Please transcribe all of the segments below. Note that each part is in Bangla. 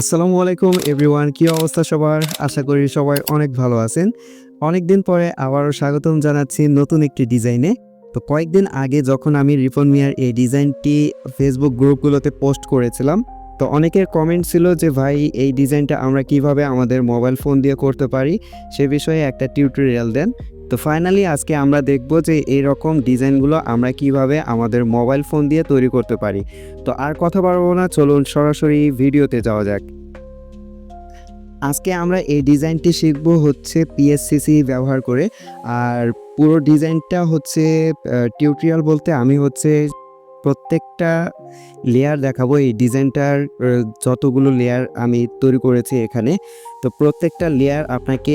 আসসালামু আলাইকুম এভরিওয়ান কি অবস্থা সবার? আশা করি সবাই অনেক ভালো আছেন। অনেক দিন পরে আবারও স্বাগতম জানাচ্ছি নতুন একটি ডিজাইনে। তো কয়েকদিন আগে যখন আমি রিফন মিয়ার এই ডিজাইনটি ফেসবুক গ্রুপগুলোতে পোস্ট করেছিলাম তো অনেকের কমেন্ট ছিল যে, ভাই, এই ডিজাইনটা আমরা কীভাবে আমাদের মোবাইল ফোন দিয়ে করতে পারি? সে বিষয়ে একটা টিউটোরিয়াল দেন। তো ফাইনালি আজকে আমরা দেখব যে এই রকম ডিজাইনগুলো আমরা কীভাবে আমাদের মোবাইল ফোন দিয়ে তৈরি করতে পারি। তো আর কথা বাড়বো না, চলুন সরাসরি ভিডিওতে যাওয়া যাক। আজকে আমরা এই ডিজাইনটি শিখব হচ্ছে পিএসসিসি ব্যবহার করে। আর পুরো ডিজাইনটা হচ্ছে টিউটোরিয়াল বলতে আমি হচ্ছে প্রত্যেকটা লেয়ার দেখাবো। এই ডিজাইনটার যতগুলো লেয়ার আমি তৈরি করেছি এখানে। তো প্রত্যেকটা লেয়ার আপনাকে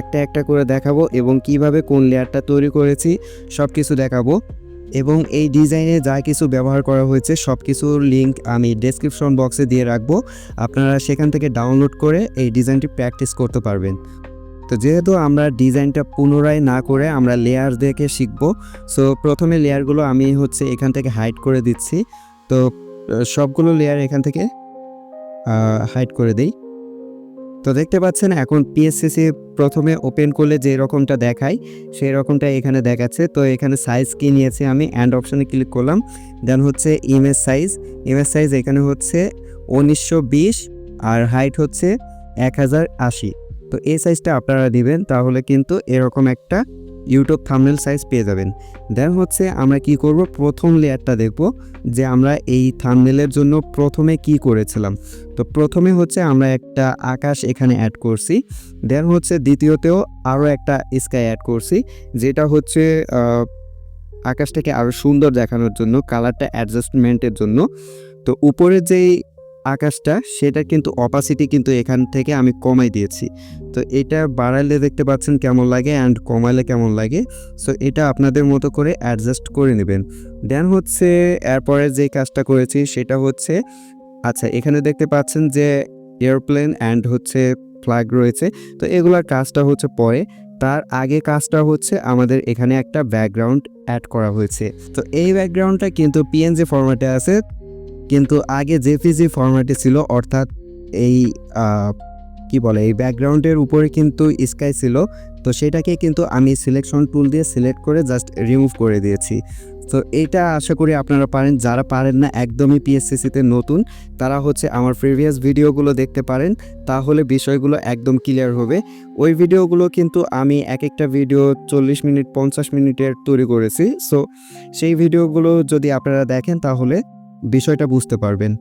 একটা একটা করে দেখাবো এবং কীভাবে কোন লেয়ারটা তৈরি করেছি সব কিছু দেখাবো। এবং এই ডিজাইনে যা কিছু ব্যবহার করা হয়েছে সব কিছুর লিঙ্ক আমি ডেসক্রিপশন বক্সে দিয়ে রাখব। আপনারা সেখান থেকে ডাউনলোড করে এই ডিজাইনটি প্র্যাকটিস করতে পারবেন। তো যেহেতু আমরা ডিজাইনটা পুনরায় না করে আমরা লেয়ার দেখে শিখব সো প্রথমে লেয়ারগুলো আমি হচ্ছে এখান থেকে হাইড করে দিচ্ছি। তো সবগুলো লেয়ার এখান থেকে হাইড করে দিই। তো দেখতে পাচ্ছেন এখন পিএসসিসি প্রথমে ওপেন করলে যে রকমটা দেখায়, সেই রকমটা এখানে দেখাচ্ছে। তো এখানে সাইজ কি নিয়েছি আমি অ্যান্ড অপশানে ক্লিক করলাম। দেন হচ্ছে ইমেজ সাইজ ইমেজ সাইজ এখানে হচ্ছে উনিশশো বিশ আর হাইট হচ্ছে এক হাজার আশি। তো এই সাইজটা আপনারা দিবেন, তাহলে কিন্তু এরকম একটা ইউটিউব থামনেল সাইজ পেয়ে যাবেন। দেন হচ্ছে আমরা কি করব? প্রথম লেয়ারটা দেখব যে আমরা এই থামনেলের জন্য প্রথমে কি করেছিলাম। তো প্রথমে হচ্ছে আমরা একটা আকাশ এখানে অ্যাড করছি। দেন হচ্ছে দ্বিতীয়তেও আরও একটা স্কাই অ্যাড করছি, যেটা হচ্ছে আকাশটাকে আরও সুন্দর দেখানোর জন্য কালারটা অ্যাডজাস্টমেন্টের জন্য। তো উপরের যেই আকাশটা, সেটা কিন্তু অপাসিটি কিন্তু এখান থেকে আমি কমাই দিয়েছি। তো এটা বাড়াইলে দেখতে পাচ্ছেন কেমন লাগে অ্যান্ড কমাইলে কেমন লাগে। সো এটা আপনাদের মতো করে অ্যাডজাস্ট করে নেবেন। দেন হচ্ছে, এরপরে যে কাজটা করেছি সেটা হচ্ছে আচ্ছা এখানে দেখতে পাচ্ছেন যে এয়ারপ্লেন অ্যান্ড হচ্ছে ফ্ল্যাগ রয়েছে। তো এগুলার কাজটা হচ্ছে পরে। তার আগে কাজটা হচ্ছে আমাদের এখানে একটা ব্যাকগ্রাউন্ড অ্যাড করা হয়েছে। তো এই ব্যাকগ্রাউন্ডটা কিন্তু পিএনজি ফরম্যাটে আছে। কিন্তু আগে জেপিজি ফরম্যাটে ছিল, অর্থাৎ এই কি বলে, এই ব্যাকগ্রাউন্ডের উপরে কিন্তু স্কাই ছিল, তো সেটাকে কিন্তু আমি সিলেকশন টুল দিয়ে সিলেক্ট করে জাস্ট রিমুভ করে দিয়েছি। তো এটা আশা করি আপনারা পারেন, যারা পারেন না, একদমই পিএসসিসিতে নতুন, তারা হচ্ছে আমার প্রিভিয়াস ভিডিওগুলো দেখতে পারেন, তাহলে বিষয়গুলো একদম ক্লিয়ার হবে। ওই ভিডিওগুলো কিন্তু আমি এক একটা ভিডিও চল্লিশ মিনিট, পঞ্চাশ মিনিটের তৈরি করেছি সো সেই ভিডিওগুলো যদি আপনারা দেখেন, তাহলে বিষয়টা বুঝতে পারবেন।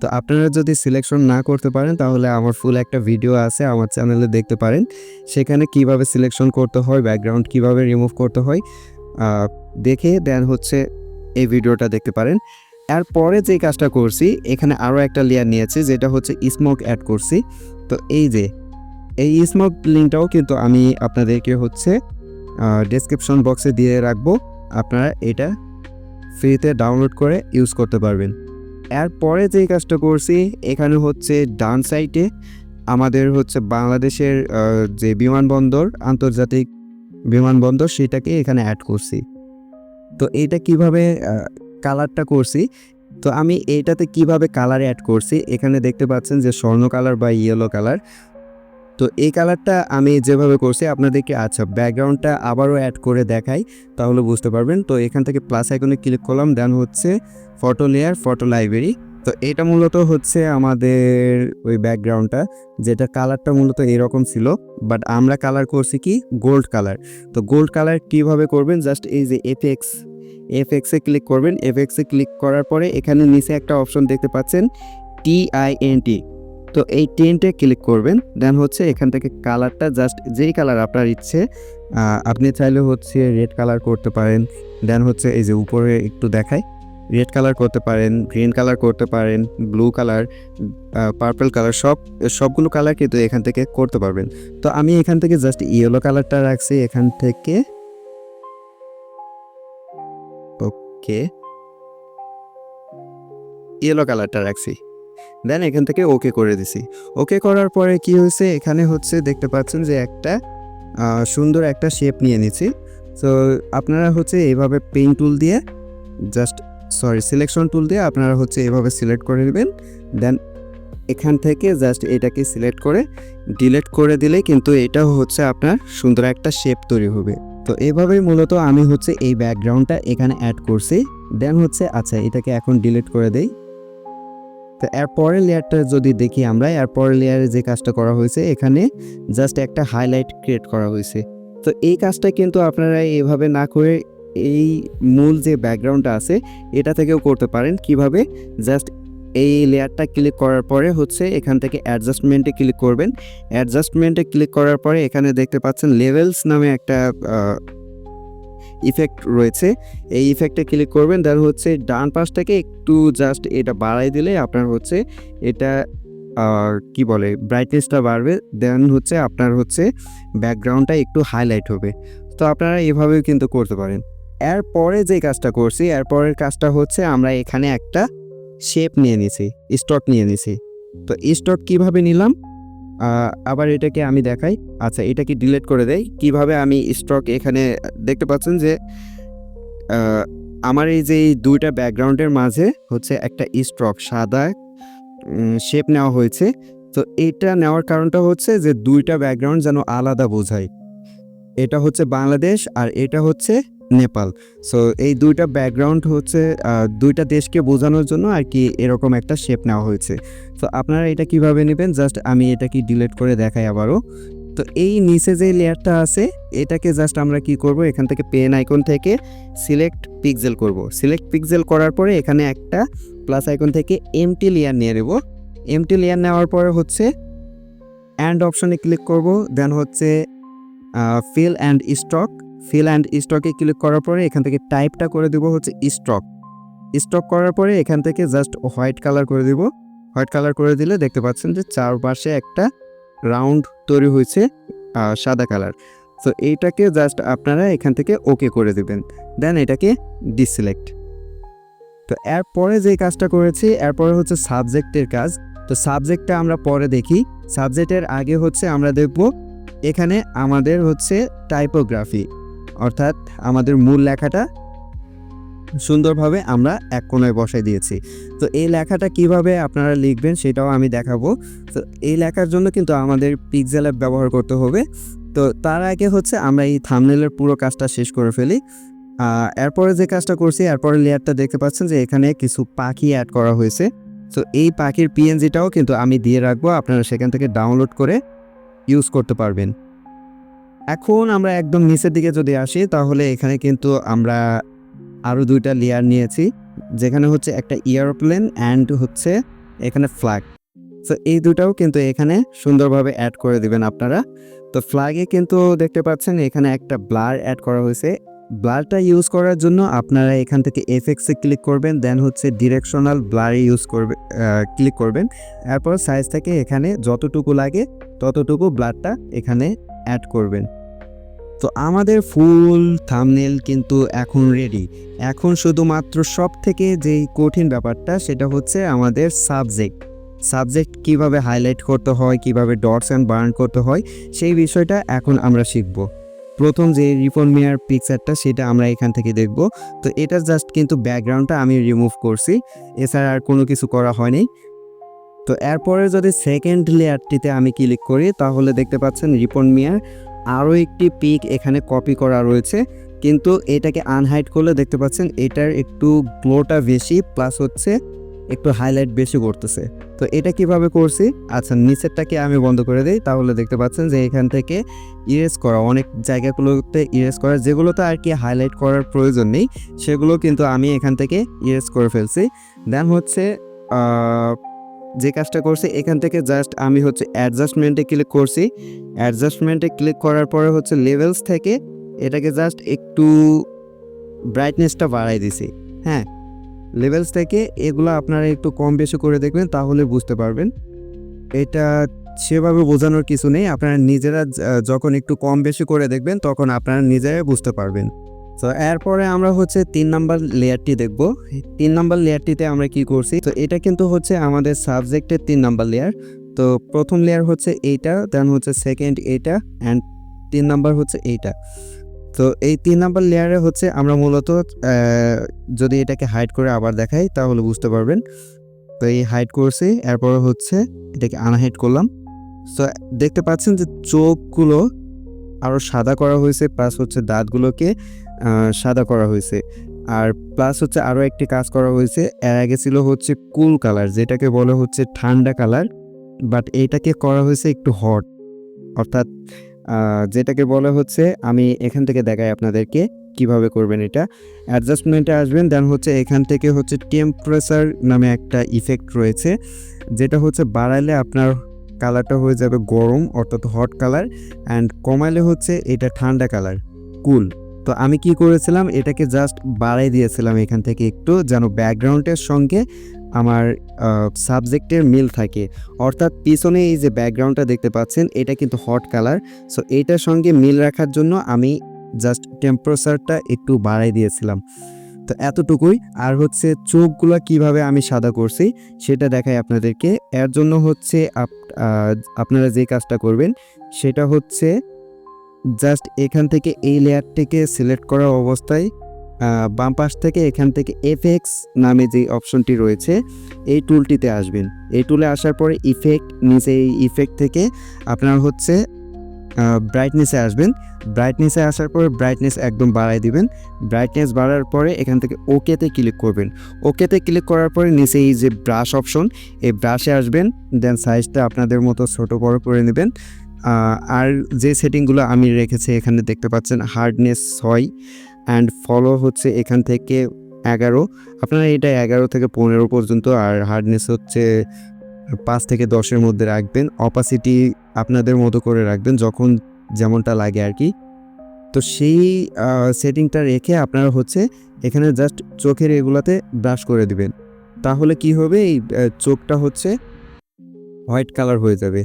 তো আপনারা যদি সিলেকশন না করতে পারেন, তাহলে আমার ফুল একটা ভিডিও আছে, আমার চ্যানেলে দেখতে পারেন। সেখানে কীভাবে সিলেকশন করতে হয় ব্যাকগ্রাউন্ড কীভাবে রিমুভ করতে হয় দেখে দেন হচ্ছে এই ভিডিওটা দেখতে পারেন। এরপরে যে কাজটা করছি, এখানে আরও একটা লেয়ার নিয়েছি, যেটা হচ্ছে স্মোক অ্যাড করছি। তো এই যে, এই স্মোক লিঙ্কটাও কিন্তু আমি আপনাদেরকে হচ্ছে ডেসক্রিপশন বক্সে দিয়ে রাখব। আপনারা এটা ফ্রিতে ডাউনলোড করে ইউজ করতে পারবেন। এরপরে যে কাজটা করছি, এখানে হচ্ছে ডান সাইটে আমাদের হচ্ছে বাংলাদেশের যে বিমানবন্দর, আন্তর্জাতিক বিমানবন্দর, সেটাকে এখানে অ্যাড করছি। তো এইটা কীভাবে কালারটা করছি? তো আমি এইটাতে কীভাবে কালার অ্যাড করছি? এখানে দেখতে পাচ্ছেন যে স্বর্ণ কালার বা ইয়েলো কালার তো এই কালারটা আমি যেভাবে করছি, আপনাদেরকে আচ্ছা ব্যাকগ্রাউন্ডটা আবারও অ্যাড করে দেখাই, তাহলে বুঝতে পারবেন। তো এখান থেকে প্লাস আইকনে ক্লিক করলাম দেন হচ্ছে ফটো লেয়ার ফটো লাইব্রেরি তো এটা মূলত হচ্ছে আমাদের ওই ব্যাকগ্রাউন্ডটা যেটা কালারটা মূলত এরকম ছিল। বাট আমরা কালার করছি কি? গোল্ড কালার তো গোল্ড কালার কীভাবে করবেন? জাস্ট এই যে এফএক্স এফএক্সে ক্লিক করবেন। এফএক্সে ক্লিক করার পরে এখানে নিচে একটা অপশন দেখতে পাচ্ছেন টিআইএনটি তো এই টেনটে ক্লিক করবেন দেন হচ্ছে এখান থেকে কালারটা জাস্ট যেই কালার আপনার ইচ্ছে আপনি চাইলে হচ্ছে রেড কালার করতে পারেন দেন হচ্ছে এই যে উপরে একটু দেখায় রেড কালার করতে পারেন গ্রিন কালার করতে পারেন ব্লু কালার পার্পল কালার সব, সবগুলো কালার কিন্তু এখান থেকে করতে পারবেন। তো আমি এখান থেকে জাস্ট ইয়েলো কালারটা রাখছি, এখান থেকে ওকে ইয়েলো কালারটা রাখছি। দেন এখান থেকে ওকে করে দিছি। ওকে করার পরে কি হয়েছে? এখানে হচ্ছে দেখতে পাচ্ছেন যে একটা সুন্দর একটা শেপ নিয়ে নিছি। তো আপনারা হচ্ছে এইভাবে পেইন টুল দিয়ে জাস্ট সরি সিলেকশন টুল দিয়ে আপনারা হচ্ছে এভাবে সিলেক্ট করে নেবেন। দেন এখান থেকে জাস্ট এটাকে সিলেক্ট করে ডিলেট করে দিলে কিন্তু এটা হচ্ছে আপনার সুন্দর একটা শেপ তৈরি হবে। তো এভাবেই মূলত আমি হচ্ছে এই ব্যাকগ্রাউন্ডটা এখানে অ্যাড করছি। দেন হচ্ছে আচ্ছা এটাকে এখন ডিলিট করে দেই। তো এর পরের লেয়ারটা যদি দেখি আমরা, এর পরের লেয়ারে যে কাজটা করা হয়েছে, এখানে জাস্ট একটা হাইলাইট ক্রিয়েট করা হয়েছে। তো এই কাজটা কিন্তু আপনারা এভাবে না করে এই মূল যে ব্যাকগ্রাউন্ডটা আছে, এটা থেকেও করতে পারেন। কীভাবে? জাস্ট এই লেয়ারটা ক্লিক করার পরে হচ্ছে এখান থেকে অ্যাডজাস্টমেন্টে ক্লিক করবেন। অ্যাডজাস্টমেন্টে ক্লিক করার পরে এখানে দেখতে পাচ্ছেন লেভেলস নামে একটা ইফেক্ট রয়েছে। এই ইফেক্টে ক্লিক করবেন দেন হচ্ছে ডান পাশ থেকে একটু জাস্ট এটা বাড়াই দিলে আপনার হচ্ছে এটা কি বলে ব্রাইটনেসটা বাড়বে দেন হচ্ছে আপনার হচ্ছে ব্যাকগ্রাউন্ডটা একটু হাইলাইট হবে। তো আপনারা এভাবেও কিন্তু করতে পারেন। এরপরে যে কাজটা করছি, এরপরের কাজটা হচ্ছে আমরা এখানে একটা শেপ নিয়ে নিছি স্টক নিয়ে নিছি। তো স্টক কীভাবে নিলাম? আবার এটাকে আমি দেখাই। আচ্ছা এটাকে ডিলিট করে দেই। কীভাবে আমি স্টক এখানে, দেখতে পাচ্ছেন যে আমার এই যে দুইটা ব্যাকগ্রাউন্ডের মাঝে হচ্ছে একটা স্ট্রক সাদা শেপ নেওয়া হয়েছে। তো এটা নেওয়ার কারণটা হচ্ছে যে দুইটা ব্যাকগ্রাউন্ড যেন আলাদা বোঝায়। এটা হচ্ছে বাংলাদেশ আর এটা হচ্ছে নেপাল। সো এই দুইটা ব্যাকগ্রাউন্ড হচ্ছে দুইটা দেশকে বোঝানোর জন্য আর কি এরকম একটা শেপ নেওয়া হয়েছে। তো আপনারা এটা কীভাবে নেবেন? জাস্ট আমি এটা কি ডিলিট করে দেখাই আবারও। তো এই নিচে যে লেয়ারটা আছে, এটাকে জাস্ট আমরা কি করব? এখান থেকে পেন আইকন থেকে সিলেক্ট পিক্সেল করব। সিলেক্ট পিক্সেল করার পরে এখানে একটা প্লাস আইকন থেকে এমটি লেয়ার নিয়ে নেব। এমটি লেয়ার নেওয়ার পরে হচ্ছে অ্যান্ড অপশনে ক্লিক করব। দেন হচ্ছে fill and stroke fill and স্টকে ক্লিক করার পরে এখান থেকে টাইপটা করে দেবো হচ্ছে স্টক স্টক করার পরে এখান থেকে জাস্ট হোয়াইট কালার করে দিব। হোয়াইট কালার করে দিলে দেখতে পাচ্ছেন যে চারপাশে একটা রাউন্ড তৈরি হয়েছে সাদা কালার তো এইটাকে জাস্ট আপনারা এখান থেকে ওকে করে দেবেন। দেন এটাকে ডিসিলেক্ট তো এরপরে যে কাজটা করেছি, এরপরে হচ্ছে সাবজেক্টের কাজ। তো সাবজেক্টটা আমরা পরে দেখি। সাবজেক্টের আগে হচ্ছে আমরা দেখব, এখানে আমাদের হচ্ছে টাইপোগ্রাফি অর্থাৎ আমাদের মূল লেখাটা সুন্দরভাবে আমরা এক কোণায় বসাই দিয়েছি। তো এই লেখাটা কীভাবে আপনারা লিখবেন সেটাও আমি দেখাবো। তো এই লেখার জন্য কিন্তু আমাদের পিক্সেল অ্যাপ ব্যবহার করতে হবে। তো তার আগে হচ্ছে আমরা এই থামনেলের পুরো কাজটা শেষ করে ফেলি। এরপরে যে কাজটা করছি, এরপরে লেয়ারটা দেখতে পাচ্ছেন যে এখানে কিছু পাখি অ্যাড করা হয়েছে। তো এই পাখির পিএনজিটাও কিন্তু আমি দিয়ে রাখব। আপনারা সেখান থেকে ডাউনলোড করে ইউজ করতে পারবেন। এখন আমরা একদম নিচের দিকে যদি আসি, তাহলে এখানে কিন্তু আমরা আরও দুইটা লেয়ার নিয়েছি, যেখানে হচ্ছে একটা এয়ারপ্লেন অ্যান্ড হচ্ছে এখানে ফ্ল্যাগ তো এই দুটাও কিন্তু এখানে সুন্দরভাবে অ্যাড করে দিবেন আপনারা। তো ফ্ল্যাগে কিন্তু দেখতে পাচ্ছেন এখানে একটা ব্লার অ্যাড করা হয়েছে। ব্লারটা ইউজ করার জন্য আপনারা এখান থেকে এফএক্সে ক্লিক করবেন দেন হচ্ছে ডিরেকশনাল ব্লারে ইউজ করবে ক্লিক করবেন। এরপর সাইজ থেকে এখানে যতটুকু লাগে, ততটুকু ব্লারটা এখানে অ্যাড করবেন। তো আমাদের ফুল থামনেল কিন্তু এখন রেডি এখন শুধুমাত্র সব থেকে যেই কঠিন ব্যাপারটা সেটা হচ্ছে আমাদের সাবজেক্ট সাবজেক্ট কীভাবে হাইলাইট করতে হয়, কীভাবে ডটস অ্যান্ড বার্ন করতে হয়, সেই বিষয়টা এখন আমরা শিখব। প্রথম যে রিফন মেয়ার পিকচারটা সেটা আমরা এখান থেকে দেখব। তো এটা জাস্ট কিন্তু ব্যাকগ্রাউন্ডটা আমি রিমুভ করছি। এছাড়া আর কোনো কিছু করা হয়নি। তো এরপরে যদি সেকেন্ড লেয়ারটিতে আমি ক্লিক করি, তাহলে দেখতে পাচ্ছেন রিপন মিয়ার আরও একটি পিক এখানে কপি করা রয়েছে। কিন্তু এটাকে আনহাইড করলে দেখতে পাচ্ছেন এটার একটু গ্লোটা বেশি প্লাস হচ্ছে একটু হাইলাইট বেশি করতেছে। তো এটা কীভাবে করছি? আচ্ছা নিচেরটাকে আমি বন্ধ করে দিই, তাহলে দেখতে পাচ্ছেন যে এখান থেকে ইরেজ করা, অনেক জায়গাগুলোতে ইরেজ করা, যেগুলোতে আর কি হাইলাইট করার প্রয়োজন নেই, সেগুলো কিন্তু আমি এখান থেকে ইরেজ করে ফেলছি। দেন হচ্ছে যে কাজটা করছি, এখান থেকে জাস্ট আমি হচ্ছে অ্যাডজাস্টমেন্টে ক্লিক করছি। অ্যাডজাস্টমেন্টে ক্লিক করার পরে হচ্ছে লেভেলস থেকে এটাকে জাস্ট একটু ব্রাইটনেসটা বাড়াই দিছি। হ্যাঁ লেভেলস থেকে এগুলো আপনারা একটু কম বেশি করে দেখবেন, তাহলে বুঝতে পারবেন। এটা সেভাবে বোঝানোর কিছু নেই, আপনারা নিজেরা যখন একটু কম বেশি করে দেখবেন, তখন আপনারা নিজেরাই বুঝতে পারবেন। তো এরপরে আমরা হচ্ছে তিন নাম্বার লেয়ারটি দেখব। তিন নাম্বার লেয়ারটিতে আমরা কি করছি? তো এটা কিন্তু হচ্ছে আমাদের সাবজেক্টের তিন নাম্বার লেয়ার তো প্রথম লেয়ার হচ্ছে এইটা দেন হচ্ছে সেকেন্ড এইটা অ্যান্ড তিন নাম্বার হচ্ছে এইটা। তো এই তিন নাম্বার লেয়ারে হচ্ছে আমরা মূলত যদি এটাকে হাইড করে আবার দেখাই, তাহলে বুঝতে পারবেন। তো এই হাইড করছি, এরপর হচ্ছে এটাকে আনহাইড করলাম। তো দেখতে পাচ্ছেন যে চোখগুলো আরও সাদা করা হয়েছে প্লাস হচ্ছে দাঁতগুলোকে। সাদা করা হয়েছে। আর প্লাস হচ্ছে আরও একটি কাজ করা হয়েছে, এর আগে ছিল হচ্ছে কুল কালার যেটাকে বলে হচ্ছে ঠান্ডা কালার বাট এইটাকে করা হয়েছে একটু হট অর্থাৎ যেটাকে বলে হচ্ছে, আমি এখান থেকে দেখাই আপনাদেরকে কীভাবে করবেন এটা। অ্যাডজাস্টমেন্টে আসবেন দেন হচ্ছে এখান থেকে হচ্ছে টেম্পারেচার নামে একটা ইফেক্ট রয়েছে, যেটা হচ্ছে বাড়াইলে আপনার কালারটা হয়ে যাবে গরম, অর্থাৎ হট কালার অ্যান্ড কমাইলে হচ্ছে এটা ঠান্ডা কালার কুল তো আমি কি করেছিলাম? এটাকে জাস্ট বাড়াই দিয়েছিলাম এখান থেকে একটু, যেন ব্যাকগ্রাউন্ডের সঙ্গে আমার সাবজেক্টের মিল থাকে। অর্থাৎ পিছনে এই যে ব্যাকগ্রাউন্ডটা দেখতে পাচ্ছেন, এটা কিন্তু হট কালার সো এইটার সঙ্গে মিল রাখার জন্য আমি জাস্ট টেম্পারেচারটা একটু বাড়াই দিয়েছিলাম। তো এতটুকুই। আর হচ্ছে চোখগুলো কীভাবে আমি সাদা করছি, সেটা দেখাই আপনাদেরকে। এর জন্য হচ্ছে আপ- আপনারা যে কাজটা করবেন, সেটা হচ্ছে জাস্ট এখান থেকে এই লেয়ারটিকে সিলেক্ট করা অবস্থায় বাম পাশ থেকে এখান থেকে এফএক্স নামে যে অপশনটি রয়েছে, এই টুলটিতে আসবেন। এই টুলে আসার পরে ইফেক্ট নিচে এই ইফেক্ট থেকে আপনার হচ্ছে ব্রাইটনেসে আসবেন। ব্রাইটনেসে আসার পরে ব্রাইটনেস একদম বাড়াই দিবেন। ব্রাইটনেস বাড়ার পরে এখান থেকে ওকেতে ক্লিক করবেন। ওকেতে ক্লিক করার পরে নিচে এই যে ব্রাশ অপশন এই ব্রাশে আসবেন দেন সাইজটা আপনাদের মতো ছোট বড় করে নেবেন। আর যে সেটিংগুলো আমি রেখেছি এখানে দেখতে পাচ্ছেন হার্ডনেস ছয় অ্যান্ড ফলো হচ্ছে এখান থেকে এগারো। আপনারা এটা এগারো থেকে পনেরো পর্যন্ত আর হার্ডনেস হচ্ছে পাঁচ থেকে দশের মধ্যে রাখবেন। অপাসিটি আপনাদের মতো করে রাখবেন যখন যেমনটা লাগে আর কি। তো সেই সেটিংটা রেখে আপনারা হচ্ছে এখানে জাস্ট চোখের এগুলাতে ব্রাশ করে দিবেন। তাহলে কি হবে? এই চোখটা হচ্ছে হোয়াইট কালার হয়ে যাবে।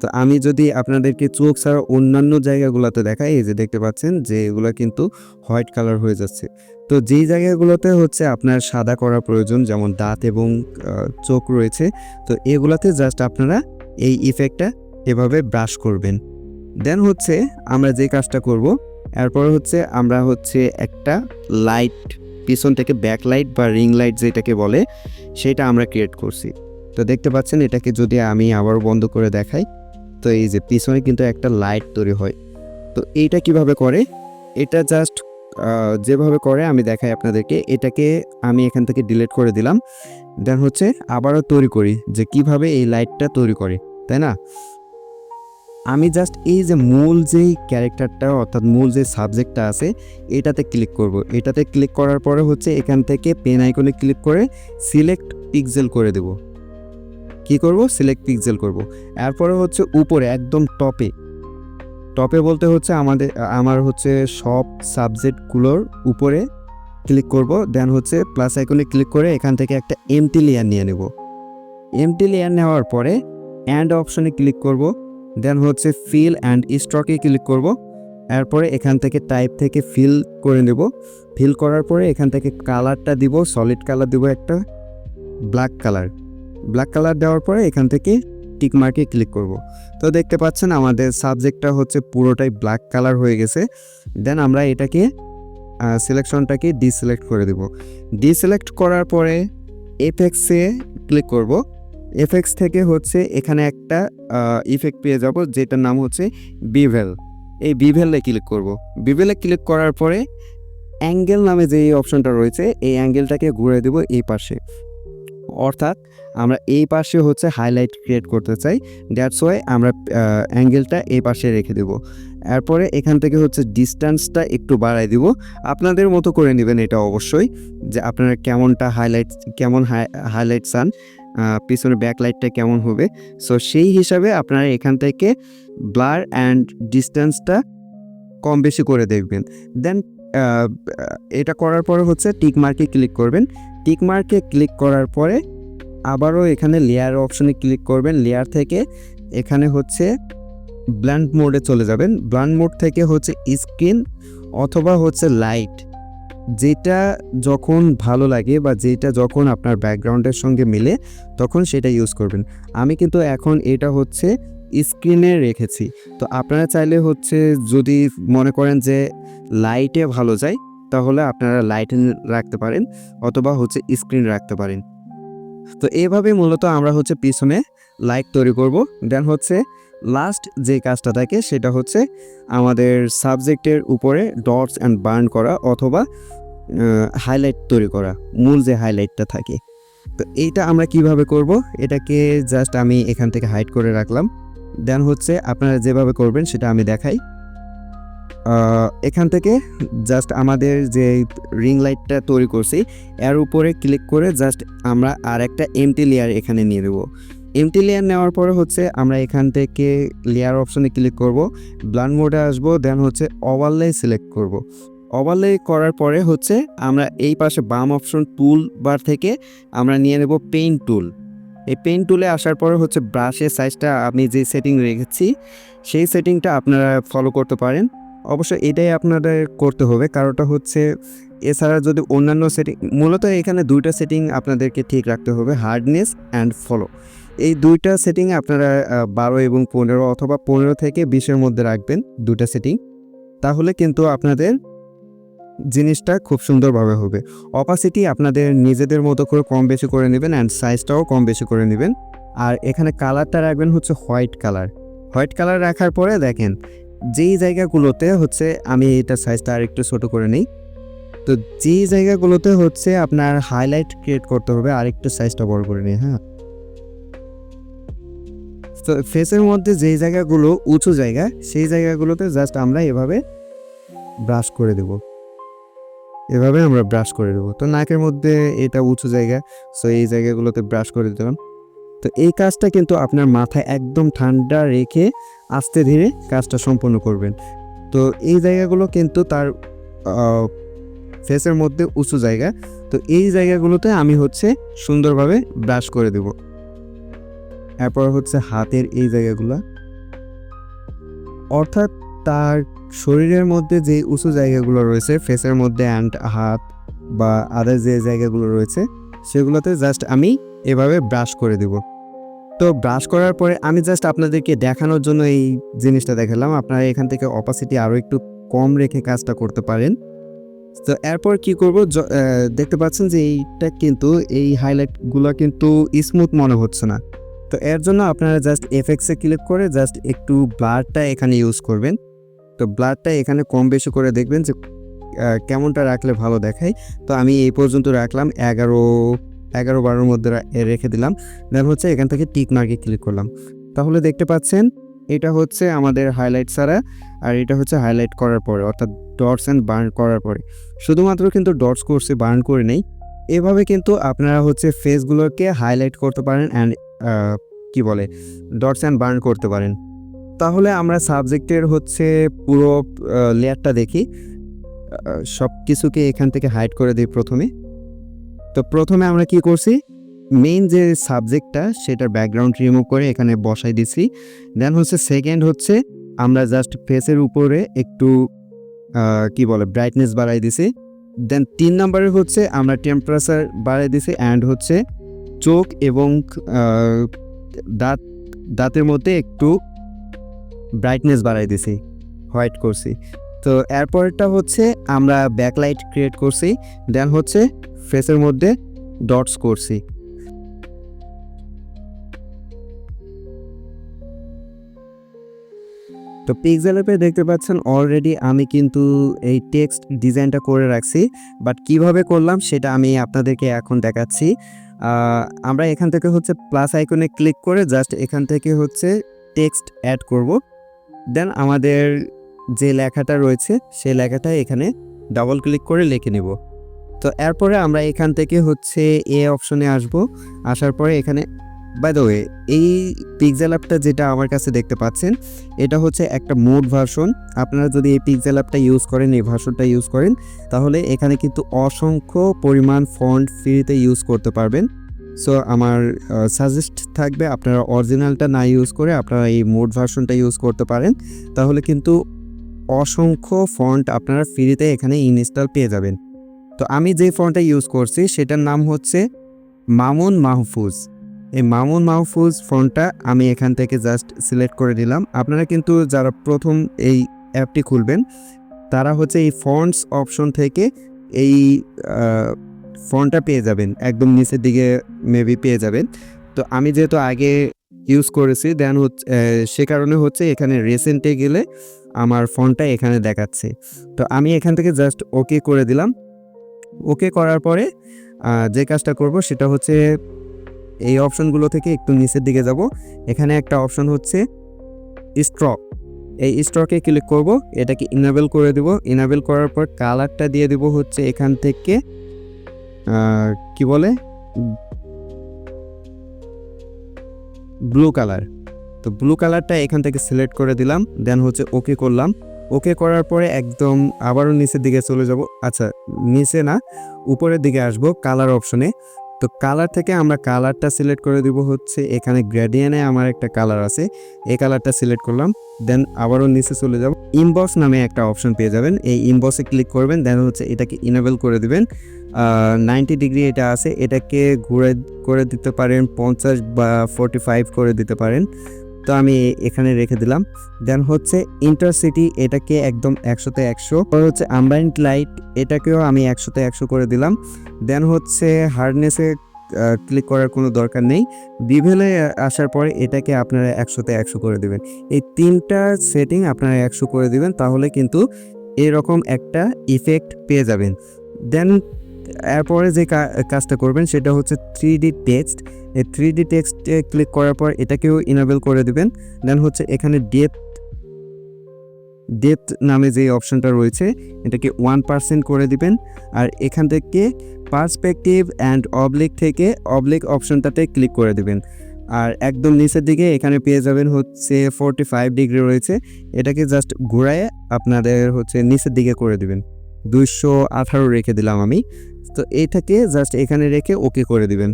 তো আমি যদি আপনাদেরকে চোখ ছাড়া অন্যান্য জায়গাগুলোতে দেখাই, এই যে দেখতে পাচ্ছেন যে এগুলো কিন্তু হোয়াইট কালার হয়ে যাচ্ছে। তো যেই জায়গাগুলোতে হচ্ছে আপনার সাদা করা প্রয়োজন, যেমন দাঁত এবং চোখ রয়েছে, তো এগুলাতে জাস্ট আপনারা এই ইফেক্টটা এভাবে ব্রাশ করবেন। দেন হচ্ছে আমরা যে কাজটা করব, এরপর হচ্ছে আমরা হচ্ছে একটা লাইট পিছন থেকে ব্যাক লাইট বা রিং লাইট যেটাকে বলে, সেটা আমরা ক্রিয়েট করছি। তো দেখতে পাচ্ছেন এটাকে যদি আমি আবার বন্ধ করে দেখাই তো এই যে পিছনে কিন্তু একটা লাইট তৈরি হয়। তো এইটা কীভাবে করে? এটা জাস্ট যেভাবে করে আমি দেখাই আপনাদেরকে। এটাকে আমি এখান থেকে ডিলিট করে দিলাম। দেন হচ্ছে আবারও তৈরি করি যে কীভাবে এই লাইটটা তৈরি করে, তাই না? আমি জাস্ট এই যে মূল যেই ক্যারেক্টারটা অর্থাৎ মূল যে সাবজেক্টটা আছে, এটাতে ক্লিক করব। এটাতে ক্লিক করার পরে হচ্ছে এখান থেকে পেন আইকনে ক্লিক করে সিলেক্ট পিক্সেল করে দেব। কি করব? সিলেক্ট পিক্সেল করব। এরপরে হচ্ছে উপরে, একদম টপে টপে বলতে হচ্ছে আমাদের, আমার হচ্ছে সব সাবজেক্টগুলোর উপরে ক্লিক করব। দেন হচ্ছে প্লাস আইকনে ক্লিক করে এখান থেকে একটা এমটি লেয়ার নিয়ে নেব। এমটি লেয়ার নেওয়ার পরে অ্যান্ড অপশনে ক্লিক করব। দেন হচ্ছে ফিল অ্যান্ড স্টকে ক্লিক করব। এরপরে এখান থেকে টাইপ থেকে ফিল করে নেব। ফিল করার পরে এখান থেকে কালারটা দিব সলিড কালার দিব একটা ব্ল্যাক কালার ব্ল্যাক কালার দেওয়ার পরে এখান থেকে টিক মার্কে ক্লিক করব। তো দেখতে পাচ্ছেন আমাদের সাবজেক্টটা হচ্ছে পুরোটাই ব্ল্যাক কালার হয়ে গেছে। দেন আমরা এটাকে সিলেকশনটাকে ডিসিলেক্ট করে দেব। ডিসিলেক্ট করার পরে এফেক্সে ক্লিক করব। এফেক্স থেকে হচ্ছে এখানে একটা ইফেক্ট পেয়ে যাব যেটার নাম হচ্ছে বিভেল এই বিভেলে ক্লিক করব। বিভেলে ক্লিক করার পরে অ্যাঙ্গেল নামে যে অপশনটা রয়েছে, এই অ্যাঙ্গেলটাকে ঘুরে দেব এই পাশে। অর্থাৎ আমরা এই পাশে হচ্ছে হাইলাইট ক্রিয়েট করতে চাই। দ্যাটস ওয়াই আমরা অ্যাঙ্গেলটা এই পাশে রেখে দেব। এরপরে এখান থেকে হচ্ছে ডিস্টেন্সটা একটু বাড়াই দিব। আপনাদের মতো করে নেবেন এটা অবশ্যই, যে আপনারা কেমনটা হাইলাইট কেমন হাইলাইট চান পিছনে ব্যাকলাইটটা কেমন হবে। সো সেই হিসাবে আপনারা এখান থেকে ব্লার অ্যান্ড ডিস্টেন্সটা কম বেশি করে দেখবেন। দেন এটা করার পরে হচ্ছে টিক মার্কে ক্লিক করবেন। টিক মার্কে ক্লিক করার পরে আবারও এখানে লেয়ার অপশনে ক্লিক করবেন। লেয়ার থেকে এখানে হচ্ছে ব্ল্যান্ড মোডে চলে যাবেন। ব্ল্যান্ড মোড থেকে হচ্ছে স্ক্রিন অথবা হচ্ছে লাইট যেটা যখন ভালো লাগে বা যেটা যখন আপনার ব্যাকগ্রাউন্ডের সঙ্গে মিলে, তখন সেটা ইউজ করবেন। আমি কিন্তু এখন এটা হচ্ছে স্ক্রিনে রেখেছি। তো আপনারা চাইলে হচ্ছে যদি মনে করেন যে লাইটে ভালো যায় তাহলে আপনারা লাইটে রাখতে পারেন অথবা হচ্ছে স্ক্রিন রাখতে পারেন। তো এইভাবে মূলত আমরা হচ্ছে পিছনে লাইট তৈরি করব। দেন হচ্ছে লাস্ট যে কাজটা থাকে সেটা হচ্ছে আমাদের সাবজেক্টের উপরে ডটস অ্যান্ড বার্ন করা অথবা হাইলাইট তৈরি করা, মূল যে হাইলাইটটা থাকে। তো এইটা আমরা কীভাবে করব? এটাকে জাস্ট আমি এখান থেকে হাইড করে রাখলাম। দেন হচ্ছে আপনারা যেভাবে করবেন সেটা আমি দেখাই। এখান থেকে জাস্ট আমাদের যে রিং লাইটটা তৈরি করছি, এর উপরে ক্লিক করে জাস্ট আমরা আর একটা এমটি লেয়ার এখানে নিয়ে দেবো এমটি লেয়ার নেওয়ার পরে হচ্ছে আমরা এখান থেকে লেয়ার অপশনে ক্লিক করব ব্লান মোডে আসব দেন হচ্ছে ওভারলে সিলেক্ট করব। ওভারলে করার পরে হচ্ছে আমরা এই পাশে বাম অপশন টুল বার থেকে আমরা নিয়ে নেব পেইন্ট টুল এই পেন টুলে আসার পরে হচ্ছে ব্রাশের সাইজটা আমি যে সেটিং রেখেছি, সেই সেটিংটা আপনারা ফলো করতে পারেন। অবশ্য এটাই আপনাদের করতে হবে। কারণটা হচ্ছে, এছাড়া যদি অন্যান্য সেটিং মূলত এখানে দুইটা সেটিং আপনাদেরকে ঠিক রাখতে হবে হার্ডনেস অ্যান্ড ফলো এই দুইটা সেটিং আপনারা বারো এবং পনেরো অথবা পনেরো থেকে বিশের মধ্যে রাখবেন দুটা সেটিং তাহলে কিন্তু আপনাদের জিনিসটা খুব সুন্দরভাবে হবে। অপাসিটি আপনাদের নিজেদের মতো করে কম বেশি করে নেবেন অ্যান্ড সাইজটাও কম বেশি করে নেবেন। আর এখানে কালারটা রাখবেন হচ্ছে হোয়াইট কালার হোয়াইট কালার রাখার পরে দেখেন যেই জায়গাগুলোতে হচ্ছে আমি এটা সাইজটা আর একটু ছোটো করে নিই, তো যেই জায়গাগুলোতে হচ্ছে আপনার হাইলাইট ক্রিয়েট করতে হবে আর একটু সাইজটা বড় করে নিই হ্যাঁ? তো ফেসের মধ্যে যেই জায়গাগুলো উঁচু জায়গা, সেই জায়গাগুলোতে জাস্ট আমরা এভাবে ব্রাশ করে দেব। এভাবে আমরা ব্রাশ করে দেবো। তো নাকের মধ্যে এটা উঁচু জায়গা সো এই জায়গাগুলোতে ব্রাশ করে দিলাম। তো এই কাজটা কিন্তু আপনার মাথায় একদম ঠান্ডা রেখে আস্তে ধীরে কাজটা সম্পন্ন করবেন। তো এই জায়গাগুলো কিন্তু তার ফেসের মধ্যে উঁচু জায়গা। তো এই জায়গাগুলোতে আমি হচ্ছে সুন্দরভাবে ব্রাশ করে দেব। এরপর হচ্ছে হাতের এই জায়গাগুলো। অর্থাৎ তার শরীরের মধ্যে যে উঁচু জায়গাগুলো রয়েছে ফেসের মধ্যে অ্যান্ড হাত বা আদার যে জায়গাগুলো রয়েছে, সেগুলোতে জাস্ট আমি এভাবে ব্রাশ করে দেব। তো ব্রাশ করার পরে আমি জাস্ট আপনাদেরকে দেখানোর জন্য এই জিনিসটা দেখালাম। আপনারা এখান থেকে অপাসিটি আরও একটু কম রেখে কাজটা করতে পারেন। তো এরপর কি করব? দেখতে পাচ্ছেন যে এইটা কিন্তু, এই হাইলাইটগুলো কিন্তু স্মুথ মনে হচ্ছে না। তো এর জন্য আপনারা জাস্ট এফেক্টসে ক্লিক করে জাস্ট একটু ব্লারটা এখানে ইউজ করবেন। তো ব্লারটা এখানে কম বেশি করে দেখবেন যে কেমনটা রাখলে ভালো দেখায়। তো আমি এই পর্যন্ত রাখলাম। এগারো এগারো বারোর মধ্যে রেখে দিলাম। দেন হচ্ছে এখান থেকে টিক মার্কে ক্লিক করলাম। তাহলে দেখতে পাচ্ছেন, এটা হচ্ছে আমাদের হাইলাইট ছাড়া, আর এটা হচ্ছে হাইলাইট করার পরে, অর্থাৎ ডটস অ্যান্ড বার্ন করার পরে। শুধুমাত্র কিন্তু ডটস করছে বার্ন করে নেই। এভাবে কিন্তু আপনারা হচ্ছে ফেসগুলোকে হাইলাইট করতে পারেন অ্যান্ড কি বলে ডটস অ্যান্ড বার্ন করতে পারেন। তাহলে আমরা সাবজেক্টের হচ্ছে পুরো লেয়ারটা দেখি। সব কিছুকে এখান থেকে হাইড করে দিই প্রথমে। তো প্রথমে আমরা কি করছি? মেইন যে সাবজেক্টটা সেটার ব্যাকগ্রাউন্ড রিমুভ করে এখানে বসাই দিছি। দেন হচ্ছে সেকেন্ড হচ্ছে আমরা জাস্ট ফেসের উপরে একটু কি বলে ব্রাইটনেস বাড়াই দিছি। দেন তিন নম্বরে হচ্ছে আমরা টেম্পারেচার বাড়াই দিছি অ্যান্ড হচ্ছে চোখ এবং দাঁত, দাঁতের মধ্যে একটু ব্রাইটনেস বাড়াই দিছি হোয়াইট করছি। তো এরপরটা হচ্ছে আমরা ব্যাকলাইট ক্রিয়েট করছি। দেন হচ্ছে ফেসের মধ্যে ডটস করছি। তো পিক্সেল অ্যাপে দেখতে পাচ্ছেন অলরেডি আমি কিন্তু এই টেক্সট ডিজাইনটা করে রাখছি বাট কীভাবে করলাম সেটা আমি আপনাদেরকে এখন দেখাচ্ছি। আমরা এখান থেকে হচ্ছে প্লাস আইকনে ক্লিক করে জাস্ট এখান থেকে হচ্ছে টেক্সট অ্যাড করব। দেন আমাদের যে লেখাটা রয়েছে সেই লেখাটা এখানে ডাবল ক্লিক করে লিখে নেব। তো এরপরে আমরা এখান থেকে হচ্ছে এ অপশনে আসব। আসার পরে এখানে বাই দ্য ওয়ে এই পিক্সেল অ্যাপটা যেটা আমার কাছে দেখতে পাচ্ছেন, এটা হচ্ছে একটা মোড ভার্সন আপনারা যদি এই পিক্সেল অ্যাপটা ইউজ করেন, এই ভার্সনটা ইউজ করেন, তাহলে এখানে কিন্তু অসংখ্য পরিমাণ ফন্ট ফ্রিতে ইউজ করতে পারবেন। সো আমার সাজেস্ট থাকবে আপনারা অরিজিনালটা না ইউজ করে আপনারা এই মোড ভার্সনটা ইউজ করতে পারেন। তাহলে কিন্তু অসংখ্য ফন্ট আপনারা ফ্রিতে এখানে ইনস্টল পেয়ে যাবেন। তো আমি যে ফোনটা ইউজ করছি, সেটার নাম হচ্ছে মামুন মাহফুজ। এই মামুন মাহফুজ ফোনটা আমি এখান থেকে জাস্ট সিলেক্ট করে দিলাম আপনারা কিন্তু যারা প্রথম এই অ্যাপটি খুলবেন, তারা হচ্ছে এই ফন্টস অপশন থেকে এই ফোনটা পেয়ে যাবেন। একদম নিচের দিকে মেবি পেয়ে যাবেন। তো আমি যেহেতু আগে ইউজ করেছি দেন হচ্ছে সে কারণে হচ্ছে এখানে রিসেন্টে গেলে আমার ফোনটা এখানে দেখাচ্ছে। তো আমি এখান থেকে জাস্ট ওকে করে দিলাম। ওকে করার পরে যে কাজটা করব সেটা হচ্ছে এই অপশনগুলো থেকে একটু নিচের দিকে যাব। এখানে একটা অপশন হচ্ছে স্ট্রক। এই স্ট্রকে ক্লিক করব, এটাকে ইনাবেল করে দেব। ইনাবেল করার পর কালারটা দিয়ে দেব হচ্ছে এখান থেকে কি বলে? Blue colour. তো ব্লু কালারটা এখান থেকে সিলেক্ট করে দিলাম, দেন হচ্ছে ওকে করলাম। ওকে করার পরে একদম আবারও নিচের দিকে চলে যাব। আচ্ছা নিচে না, উপরের দিকে আসব কালার অপশনে তো কালার থেকে আমরা কালারটা সিলেক্ট করে দিব হচ্ছে এখানে গ্রেডিয়ানে আমার একটা কালার আছে। এই কালারটা সিলেক্ট করলাম দেন আবারও নিচে চলে যাব। ইনবক্স নামে একটা অপশন পেয়ে যাবেন। এই ইনবক্সে ক্লিক করবেন দেন হচ্ছে এটাকে ইনেবল করে দিবেন। নাইনটি ডিগ্রি এটা আছে, এটাকে ঘুরে, করে দিতে পারেন, পঞ্চাশ বা ফোরটি ফাইভ করে দিতে পারেন। তো আমি এখানে রেখে দিলাম। দেন হচ্ছে ইন্টারসিটি এটাকে একদম একশোতে একশো। পরে হচ্ছে আম্বাইন্ট লাইট এটাকেও আমি একশোতে একশো করে দিলাম। দেন হচ্ছে হার্ডনেসে ক্লিক করার কোনো দরকার নেই। বিভেলে আসার পরে এটাকে আপনারা একশোতে একশো করে দেবেন। এই তিনটা সেটিং আপনারা একশো করে দিবেন, তাহলে কিন্তু এরকম একটা ইফেক্ট পেয়ে যাবেন। দেন এরপরে যে কাজটা করবেন সেটা হচ্ছে থ্রি ডি টেক্সট এই থ্রি ডি টেক্সটে ক্লিক করার পর এটাকেও ইনেবল করে দেবেন। দেন হচ্ছে এখানে ডেপথ ডেপথ নামে যে অপশনটা রয়েছে, এটাকে ওয়ান পার্সেন্ট করে দিবেন। আর এখান থেকে পার্সপেক্টিভ অ্যান্ড অবলিক থেকে অবলিক অপশনটাতে ক্লিক করে দেবেন। আর একদম নিচের দিকে এখানে পেয়ে যাবেন হচ্ছে ফোরটি ফাইভ ডিগ্রি রয়েছে। এটাকে জাস্ট ঘুরায় আপনাদের হচ্ছে নিচের দিকে করে দেবেন। দুইশো আঠারো রেখে দিলাম আমি। তো এইটাকে জাস্ট এখানে রেখে ওকে করে দিবেন।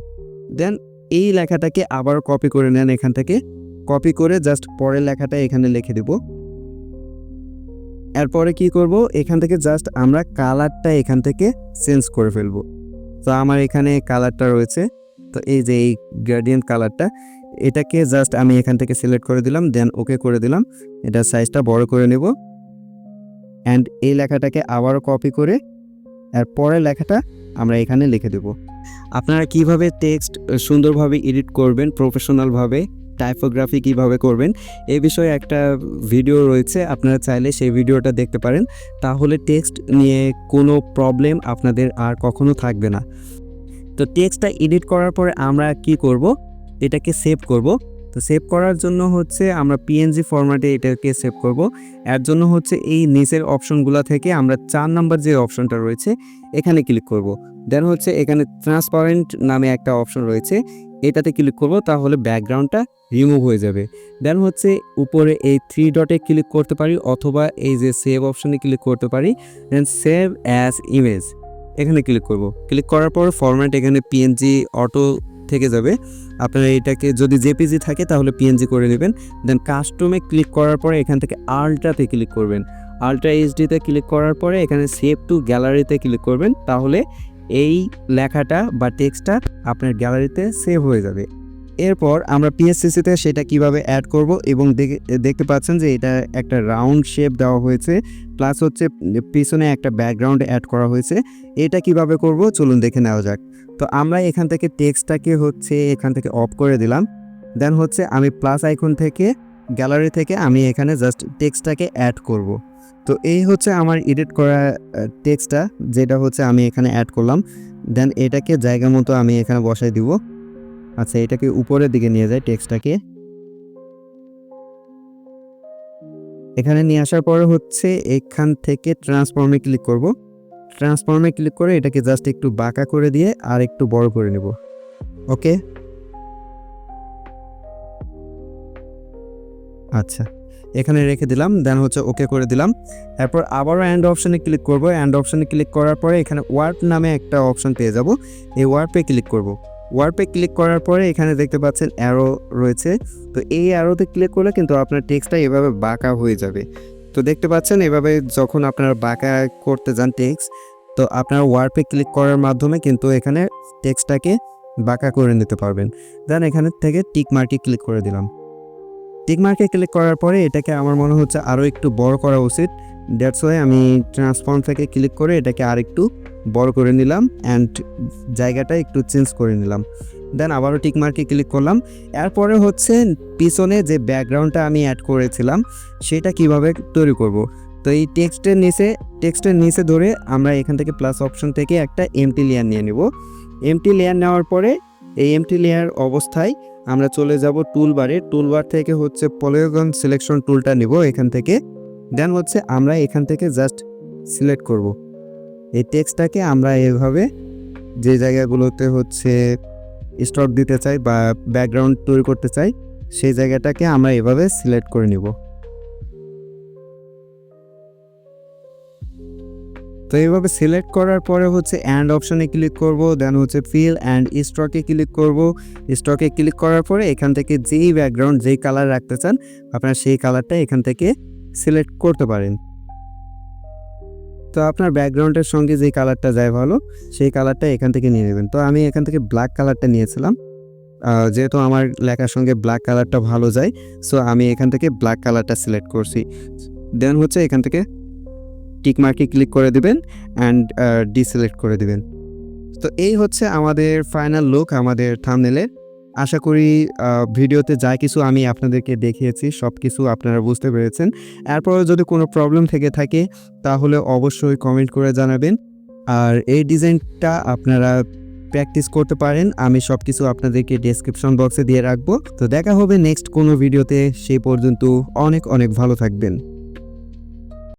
দেন এই লেখাটাকে আবার কপি করে নেন এখান থেকে কপি করে জাস্ট পরের লেখাটা এখানে লিখে দিব। এরপরে কি করব? এখান থেকে জাস্ট আমরা কালারটা এখান থেকে চেঞ্জ করে ফেলব। তো আমার এখানে কালারটা রয়েছে। তো এই যে এই গ্রেডিয়েন্ট কালারটা এটাকে জাস্ট আমি এখান থেকে সিলেক্ট করে দিলাম দেন ওকে করে দিলাম। এটা সাইজটা বড় করে নেব। অ্যান্ড এই লেখাটাকে আবারও কপি করে আর পরের লেখাটা আমরা এখানে লিখে দেব। আপনারা কীভাবে টেক্সট সুন্দরভাবে এডিট করবেন প্রফেশনালভাবে টাইপোগ্রাফি কীভাবে করবেন এই বিষয়ে একটা ভিডিও রয়েছে, আপনারা চাইলে সেই ভিডিওটা দেখতে পারেন। তাহলে টেক্সট নিয়ে কোনো প্রবলেম আপনাদের আর কখনো থাকবে না। তো টেক্সটটা এডিট করার পরে আমরা কি করব? এটাকে সেভ করব। তো সেভ করার জন্য হচ্ছে আমরা পিএনজি ফরম্যাটে এটাকে সেভ করব। এর জন্য হচ্ছে এই নিচের অপশনগুলো থেকে আমরা চার নাম্বার যে অপশনটা রয়েছে, এখানে ক্লিক করব। দেন হচ্ছে এখানে ট্রান্সপারেন্ট নামে একটা অপশন রয়েছে, এটাতে ক্লিক করব তাহলে ব্যাকগ্রাউন্ডটা রিমুভ হয়ে যাবে। দেন হচ্ছে উপরে এই থ্রি ডটে ক্লিক করতে পারি অথবা এই যে সেভ অপশনে ক্লিক করতে পারি দেন সেভ অ্যাজ ইমেজ এখানে ক্লিক করব। ক্লিক করার পর ফরম্যাট এখানে পিএনজি অটো থেকে যাবে। আপনারা এটাকে যদি জেপিজি থাকে তাহলে পিএনজি করে নেবেন। দেন কাস্টমে ক্লিক করার পরে এখান থেকে আল্ট্রাতে ক্লিক করবেন। আল্ট্রা এইচডিতে ক্লিক করার পরে এখানে সেভ টু গ্যালারিতে ক্লিক করবেন। তাহলে এই লেখাটা বা টেক্সটটা আপনার গ্যালারিতে সেভ হয়ে যাবে। এরপর আমরা পিএসসিসিতে সেটা কীভাবে অ্যাড করব এবং দেখে- দেখতে পাচ্ছেন যে এটা একটা রাউন্ড শেপ দেওয়া হয়েছে প্লাস হচ্ছে পিছনে একটা ব্যাকগ্রাউন্ড অ্যাড করা হয়েছে। এটা কীভাবে করব? চলুন দেখে নেওয়া যাক। তো আমরা এখান থেকে টেক্সটটাকে হচ্ছে এখান থেকে অফ করে দিলাম। দেন হচ্ছে আমি প্লাস আইকন থেকে গ্যালারি থেকে আমি এখানে জাস্ট টেক্সটটাকে অ্যাড করব। তো এই হচ্ছে আমার এডিট করা টেক্সটটা যেটা হচ্ছে আমি এখানে অ্যাড করলাম। দেন এটাকে জায়গা মতো আমি এখানে বসাই দিব। আচ্ছা এটাকে উপরের দিকে নিয়ে যায় টেক্সটটাকে। এখানে নিয়ে আসার পরে হচ্ছে এখান থেকে ট্রান্সফর্মে ক্লিক করব। ট্রান্সফর্মে ক্লিক করে এটাকে জাস্ট একটু বাঁকা করে দিয়ে আর একটু বড় করে নেব। ওকে? আচ্ছা এখানে রেখে দিলাম দেন হচ্ছে ওকে করে দিলাম। তারপর আবারও অ্যান্ড অপশানে ক্লিক করব। অ্যান্ড অপশানে ক্লিক করার পরে এখানে ওয়ার্ড নামে একটা অপশন পেয়ে যাব। এই ওয়ার্ডপে ক্লিক করব। ওয়ার্ডপে ক্লিক করার পরে এখানে দেখতে পাচ্ছেন অ্যারো রয়েছে। তো এই অ্যারোতে ক্লিক করলে কিন্তু আপনার টেক্সটটা এভাবে বাঁকা হয়ে যাবে। তো দেখতে পাচ্ছেন এভাবে যখন আপনারা বাঁকা করতে যান টেক্সট তো আপনারা ওয়ার্ডপে ক্লিক করার মাধ্যমে কিন্তু এখানে টেক্সটটাকে বাঁকা করে নিতে পারবেন। দেন এখানে থেকে টিক মার্কে ক্লিক করে দিলাম। টিক মার্কে ক্লিক করার পরে এটাকে আমার মনে হচ্ছে আরও একটু বড় করা উচিত। দ্যাটস ওয়াই আমি ট্রান্সফর্ম থেকে ক্লিক করে এটাকে আরেকটু বড় করে নিলাম অ্যান্ড জায়গাটা একটু চেঞ্জ করে নিলাম। দেন আবারও টিকমার্কে ক্লিক করলাম। এরপরে হচ্ছে পিছনে যে ব্যাকগ্রাউন্ডটা আমি অ্যাড করেছিলাম, সেটা কীভাবে তৈরি করব? তো এই টেক্সটের নিচে টেক্সটের নিচে ধরে আমরা এখান থেকে প্লাস অপশন থেকে একটা এমটি লেয়ার নিয়ে নেব। এমটি লেয়ার নেওয়ার পরে এই এমটি লেয়ার অবস্থায় আমরা চলে যাব টুলবারে টুলবার থেকে হচ্ছে পলিগন সিলেকশন টুলটা নিব এখান থেকে। দেন হচ্ছে আমরা এখান থেকে জাস্ট সিলেক্ট করব। এই টেক্সটটাকে আমরা এভাবে যে জায়গাগুলোতে হচ্ছে স্টক দিতে চাই বা ব্যাকগ্রাউন্ড তৈরি করতে চাই, সেই জায়গাটাকে আমরা এভাবে সিলেক্ট করে নিব। তো এইভাবে সিলেক্ট করার পরে হচ্ছে অ্যান্ড অপশনে ক্লিক করব দেন হচ্ছে ফিল অ্যান্ড স্টকে ক্লিক করব। স্টকে ক্লিক করার পরে এখান থেকে যেই ব্যাকগ্রাউন্ড যেই কালার রাখতে চান, আপনারা সেই কালারটা এখান থেকে সিলেক্ট করতে পারেন। তো আপনার ব্যাকগ্রাউন্ডের সঙ্গে যেই কালারটা যায় ভালো, সেই কালারটা এখান থেকে নিয়ে নেবেন। তো আমি এখান থেকে ব্ল্যাক কালারটা নিয়েছিলাম। যেহেতু আমার লেখার সঙ্গে ব্ল্যাক কালারটা ভালো যায় সো আমি এখান থেকে ব্ল্যাক কালারটা সিলেক্ট করছি। দেন হচ্ছে এখান থেকে টিক মার্কে ক্লিক করে দিবেন অ্যান্ড ডিসিলেক্ট করে দিবেন। তো এই হচ্ছে আমাদের ফাইনাল লুক আমাদের থামনেলের আশা করি ভিডিওতে যা কিছু আমি আপনাদেরকে দেখিয়েছি সব কিছু আপনারা বুঝতে পেরেছেন। এরপরে যদি কোনো প্রবলেম থেকে থাকে, তাহলে অবশ্যই কমেন্ট করে জানাবেন। আর এই ডিজাইনটা আপনারা প্র্যাকটিস করতে পারেন, আমি সব কিছু আপনাদেরকে ডেসক্রিপশন বক্সে দিয়ে রাখব। তো দেখা হবে নেক্সট কোনো ভিডিওতে সেই পর্যন্ত অনেক অনেক ভালো থাকবেন।